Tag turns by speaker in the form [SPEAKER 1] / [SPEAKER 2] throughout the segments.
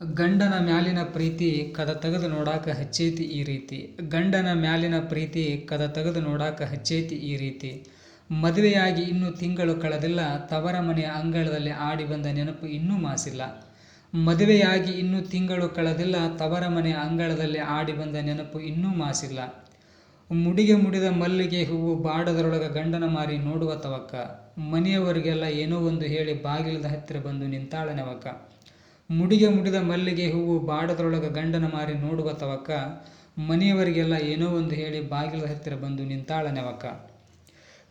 [SPEAKER 1] ಗಂಡನ ಮ್ಯಾಲಿನ ಪ್ರೀತಿ ಕದ ತೆಗೆದು ನೋಡಾಕ ಹಚ್ಚೈತಿ ಈ ರೀತಿ. ಗಂಡನ ಮ್ಯಾಲಿನ ಪ್ರೀತಿ ಕದ ತೆಗೆದು ನೋಡಾಕ ಹಚ್ಚೈತಿ ಈ ರೀತಿ. ಮದುವೆಯಾಗಿ ಇನ್ನೂ ತಿಂಗಳು ಕಳೆದಿಲ್ಲ, ತವರ ಮನೆಯ ಅಂಗಳದಲ್ಲಿ ಆಡಿ ಬಂದ ನೆನಪು ಇನ್ನೂ ಮಾಸಿಲ್ಲ. ಮದುವೆಯಾಗಿ ಇನ್ನೂ ತಿಂಗಳು ಕಳೆದಿಲ್ಲ, ತವರ ಮನೆಯ ಅಂಗಳದಲ್ಲಿ ಆಡಿ ಬಂದ ನೆನಪು ಇನ್ನೂ ಮಾಸಿಲ್ಲ. ಮುಡಿಗೆ ಮುಡಿದ ಮಲ್ಲಿಗೆ ಹೂವು ಬಾಡದರೊಳಗ ಗಂಡನ ಮಾರಿ ನೋಡುವ ತವಕ. ಮನೆಯವರಿಗೆಲ್ಲ ಏನೋ ಒಂದು ಹೇಳಿ ಬಾಗಿಲದ ಹತ್ತಿರ ಬಂದು ನಿಂತಾಳ ನೆವಕ. ಮುಡಿಗೆ ಮುಡಿದ ಮಲ್ಲಿಗೆ ಹೂವು ಬಾಡದರೊಳಗ ಗಂಡನ ಮಾರಿ ನೋಡುವ ತವಕ, ಮನೆಯವರಿಗೆಲ್ಲ ಏನೋ ಒಂದು ಹೇಳಿ ಬಾಗಿಲ ಹತ್ತಿರ ಬಂದು ನಿಂತಾಳ ನೆವಕ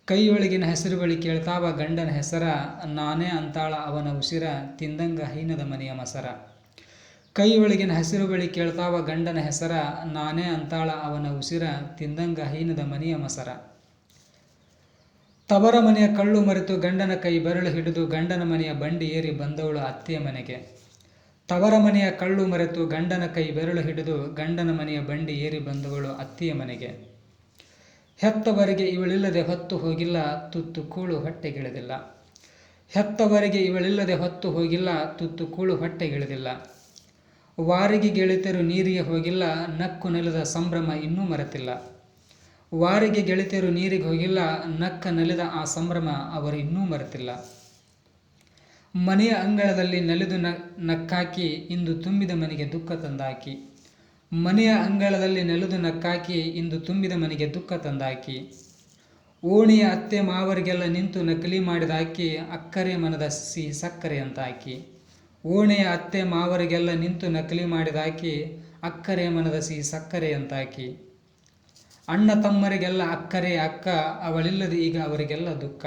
[SPEAKER 1] ಕೈಯೊಳಗಿನ ಹೆಸರು ಬಳಿ ಕೇಳ್ತಾವ ಗಂಡನ ಹೆಸರ, ನಾನೇ ಅಂತಾಳ ಅವನ ಉಸಿರ ತಿಂದಂಗ ಹೈನದ ಮನೆಯ ಮಸರ. ಕೈಯೊಳಗಿನ ಹಸಿರು ಬಳಿ ಕೇಳ್ತಾವ ಗಂಡನ ಹೆಸರ, ನಾನೇ ಅಂತಾಳ ಅವನ ಉಸಿರ ತಿಂದಂಗ ಹೈನದ ಮನೆಯ ಮಸರ. ತವರ ಮನೆಯ ಕಳ್ಳು ಮರೆತು ಗಂಡನ ಕೈ ಬೆರಳು ಹಿಡಿದು ಗಂಡನ ಮನೆಯ ಬಂಡಿ ಏರಿ ಬಂದವಳು ಅತ್ತೆಯ ಮನೆಗೆ. ತವರ ಮನೆಯ ಕಳ್ಳು ಮರೆತು ಗಂಡನ ಕೈ ಬೆರಳು ಹಿಡಿದು ಗಂಡನ ಮನೆಯ ಬಂಡಿ ಏರಿ ಬಂದವಳು ಅತ್ತಿಯ ಮನೆಗೆ. ಹೆತ್ತವರಿಗೆ ಇವಳಿಲ್ಲದೆ ಹೊತ್ತು ಹೋಗಿಲ್ಲ, ತುತ್ತು ಕೂಳು ಹೊಟ್ಟೆಗಿಳಿದಿಲ್ಲ. ಹೆತ್ತವರಿಗೆ ಇವಳಿಲ್ಲದೆ ಹೊತ್ತು ಹೋಗಿಲ್ಲ, ತುತ್ತು ಕೂಳು ಹೊಟ್ಟೆಗಿಳಿದಿಲ್ಲ. ವಾರಿಗೆ ಗೆಳಿತರು ನೀರಿಗೆ ಹೋಗಿಲ್ಲ, ನಕ್ಕು ನೆಲದ ಸಂಭ್ರಮ ಇನ್ನೂ ಮರೆತಿಲ್ಲ. ವಾರಿಗೆ ಗೆಳಿತರು ನೀರಿಗೆ ಹೋಗಿಲ್ಲ, ನಕ್ಕ ನೆಲೆದ ಆ ಸಂಭ್ರಮ ಅವರು ಇನ್ನೂ ಮರೆತಿಲ್ಲ. ಮನೆಯ ಅಂಗಳದಲ್ಲಿ ನಲಿದು ನಕ್ಕಾಕಿ ಇಂದು ತುಂಬಿದ ಮನೆಗೆ ದುಃಖ ತಂದಾಕಿ. ಮನೆಯ ಅಂಗಳದಲ್ಲಿ ನಲಿದು ನಕ್ಕಾಕಿ ಇಂದು ತುಂಬಿದ ಮನೆಗೆ ದುಃಖ ತಂದಾಕಿ. ಓಣಿಯ ಅತ್ತೆ ಮಾವರಿಗೆಲ್ಲ ನಿಂತು ನಕಲಿ ಮಾಡಿದಾಕಿ, ಅಕ್ಕರೆ ಮನದ ಸಿಹಿ ಸಕ್ಕರೆ ಅಂತಾಕಿ. ಓಣಿಯ ಅತ್ತೆ ಮಾವರಿಗೆಲ್ಲ ನಿಂತು ನಕಲಿ ಮಾಡಿದಾಕಿ, ಅಕ್ಕರೆ ಮನದ ಸಿಹಿ ಸಕ್ಕರೆ ಅಂತಾಕಿ. ಅಣ್ಣ ತಮ್ಮರಿಗೆಲ್ಲ ಅಕ್ಕರೆ, ಅಕ್ಕ, ಅವಳಿಲ್ಲದೆ ಈಗ ಅವರಿಗೆಲ್ಲ ದುಃಖ.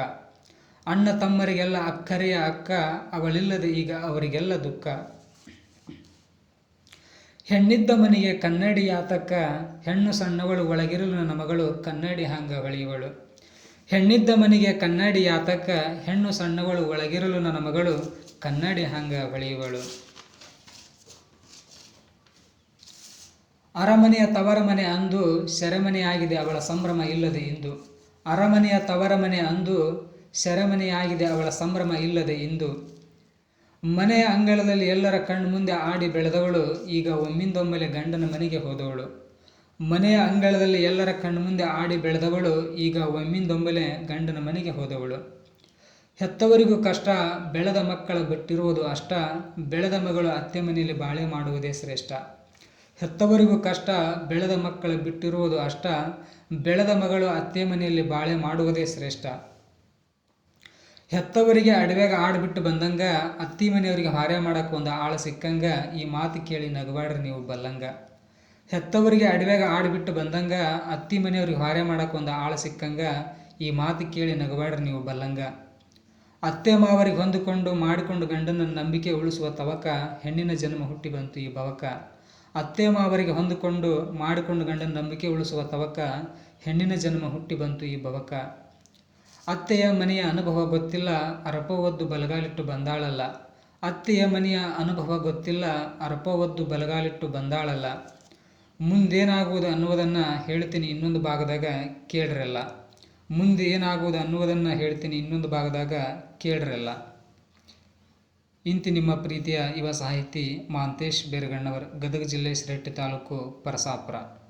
[SPEAKER 1] ಅಣ್ಣ ತಮ್ಮರಿಗೆಲ್ಲ ಅಕ್ಕರೆಯ ಅಕ್ಕ, ಅವಳಿಲ್ಲದೆ ಈಗ ಅವರಿಗೆಲ್ಲ ದುಃಖ. ಹೆಣ್ಣಿದ್ದ ಮನೆಗೆ ಕನ್ನಡಿ ಆತಕ್ಕ, ಹೆಣ್ಣು ಸಣ್ಣವಳು ಒಳಗಿರಲು ನನ್ನ ಮಗಳು, ಕನ್ನಡಿ ಹಂಗ ಹೊಳೆಯುವಳು ಹೆಣ್ಣಿದ್ದ ಮನೆಗೆ ಕನ್ನಡಿ ಆತಕ್ಕ, ಹೆಣ್ಣು ಸಣ್ಣವಳು ಒಳಗಿರಲು ನನ್ನ ಮಗಳು, ಕನ್ನಡಿ ಹಂಗ ಹೊಳೆಯುವಳು ಅರಮನೆಯ ತವರ ಮನೆ ಅಂದು ಸೆರೆಮನೆಯಾಗಿದೆ, ಅವಳ ಸಂಭ್ರಮ ಇಲ್ಲದೆ ಇಂದು. ಅರಮನೆಯ ತವರ ಮನೆ ಅಂದು ಸೆರೆಮನೆಯಾಗಿದೆ ಅವಳ ಸಂಭ್ರಮ ಇಲ್ಲದೆ ಇಂದು. ಮನೆಯ ಅಂಗಳದಲ್ಲಿ ಎಲ್ಲರ ಕಣ್ಣು ಮುಂದೆ ಆಡಿ ಬೆಳೆದವಳು, ಈಗ ಒಮ್ಮಿಂದೊಮ್ಮೆಲೆ ಗಂಡನ ಮನೆಗೆ ಹೋದವಳು. ಮನೆಯ ಅಂಗಳದಲ್ಲಿ ಎಲ್ಲರ ಕಣ್ಣು ಮುಂದೆ ಆಡಿ ಬೆಳೆದವಳು, ಈಗ ಒಮ್ಮಿಂದೊಮ್ಮೆಲೆ ಗಂಡನ ಮನೆಗೆ ಹೋದವಳು. ಹೆತ್ತವರಿಗೂ ಕಷ್ಟ, ಬೆಳೆದ ಮಕ್ಕಳ ಬಿಟ್ಟಿರುವುದು ಅಷ್ಟ, ಬೆಳೆದ ಮಗಳು ಅತ್ತೆ ಮನೆಯಲ್ಲಿ ಬಾಳೆ ಮಾಡುವುದೇ ಶ್ರೇಷ್ಠ. ಹೆತ್ತವರಿಗೂ ಕಷ್ಟ, ಬೆಳೆದ ಮಕ್ಕಳ ಬಿಟ್ಟಿರುವುದು ಅಷ್ಟ, ಬೆಳೆದ ಮಗಳು ಅತ್ತೆ ಮನೆಯಲ್ಲಿ ಬಾಳೆ ಮಾಡುವುದೇ ಶ್ರೇಷ್ಠ. ಹೆತ್ತವರಿಗೆ ಅಡವ್ಯಾಗ ಆಡ್ಬಿಟ್ಟು ಬಂದಂಗ ಅತ್ತಿ ಮನೆಯವರಿಗೆ ಹಾರೆ ಮಾಡಕ್ಕೆ ಒಂದು ಆಳ ಸಿಕ್ಕಂಗ ಈ ಮಾತು ಕೇಳಿ ನಗವಾಡ್ರಿ ನೀವು ಬಲ್ಲಂಗ. ಹೆತ್ತವರಿಗೆ ಅಡವ್ಯಾಗ ಆಡ್ಬಿಟ್ಟು ಬಂದಂಗ ಅತ್ತಿ ಮನೆಯವ್ರಿಗೆ ಹಾರೆ ಮಾಡಕ್ಕೆ ಒಂದು ಆಳ ಸಿಕ್ಕಂಗ ಈ ಮಾತು ಕೇಳಿ ನಗವಾಡ್ರಿ ನೀವು ಬಲ್ಲಂಗ. ಅತ್ತೆ ಮಾವರಿಗೆ ಹೊಂದಿಕೊಂಡು ಮಾಡಿಕೊಂಡು ಗಂಡನ ನಂಬಿಕೆ ಉಳಿಸುವ ತವಕ ಹೆಣ್ಣಿನ ಜನ್ಮ ಹುಟ್ಟಿ ಬಂತು ಈ ಬವಕ. ಅತ್ತೆ ಮಾವರಿಗೆ ಹೊಂದಿಕೊಂಡು ಮಾಡಿಕೊಂಡು ಗಂಡನ ನಂಬಿಕೆ ಉಳಿಸುವ ತವಕ ಹೆಣ್ಣಿನ ಜನ್ಮ ಹುಟ್ಟಿ ಬಂತು ಈ ಭವಕ ಅತ್ತೆಯ ಮನೆಯ ಅನುಭವ ಗೊತ್ತಿಲ್ಲ, ಅರಪವದ್ದು ಬಲಗಾಲಿಟ್ಟು ಬಂದಾಳಲ್ಲ. ಅತ್ತೆಯ ಮನೆಯ ಅನುಭವ ಗೊತ್ತಿಲ್ಲ, ಅರಪವದ್ದು ಬಲಗಾಲಿಟ್ಟು ಬಂದಾಳಲ್ಲ. ಮುಂದೇನಾಗುವುದು ಅನ್ನುವುದನ್ನು ಹೇಳ್ತೀನಿ ಇನ್ನೊಂದು ಭಾಗದಾಗ ಕೇಳ್ರಲ್ಲ. ಮುಂದೆ ಏನಾಗುವುದು ಅನ್ನುವುದನ್ನು ಹೇಳ್ತೀನಿ ಇನ್ನೊಂದು ಭಾಗದಾಗ ಕೇಳ್ರಲ್ಲ. ಇಂತಿ ನಿಮ್ಮ ಪ್ರೀತಿಯ ಯುವ ಸಾಹಿತಿ ಮಾಂತೇಶ್ ಬೇರಗಣ್ಣವರ್, ಗದಗ ಜಿಲ್ಲೆ ಶಿರಟ್ಟಿ ತಾಲೂಕು ಪರಸಾಪುರ.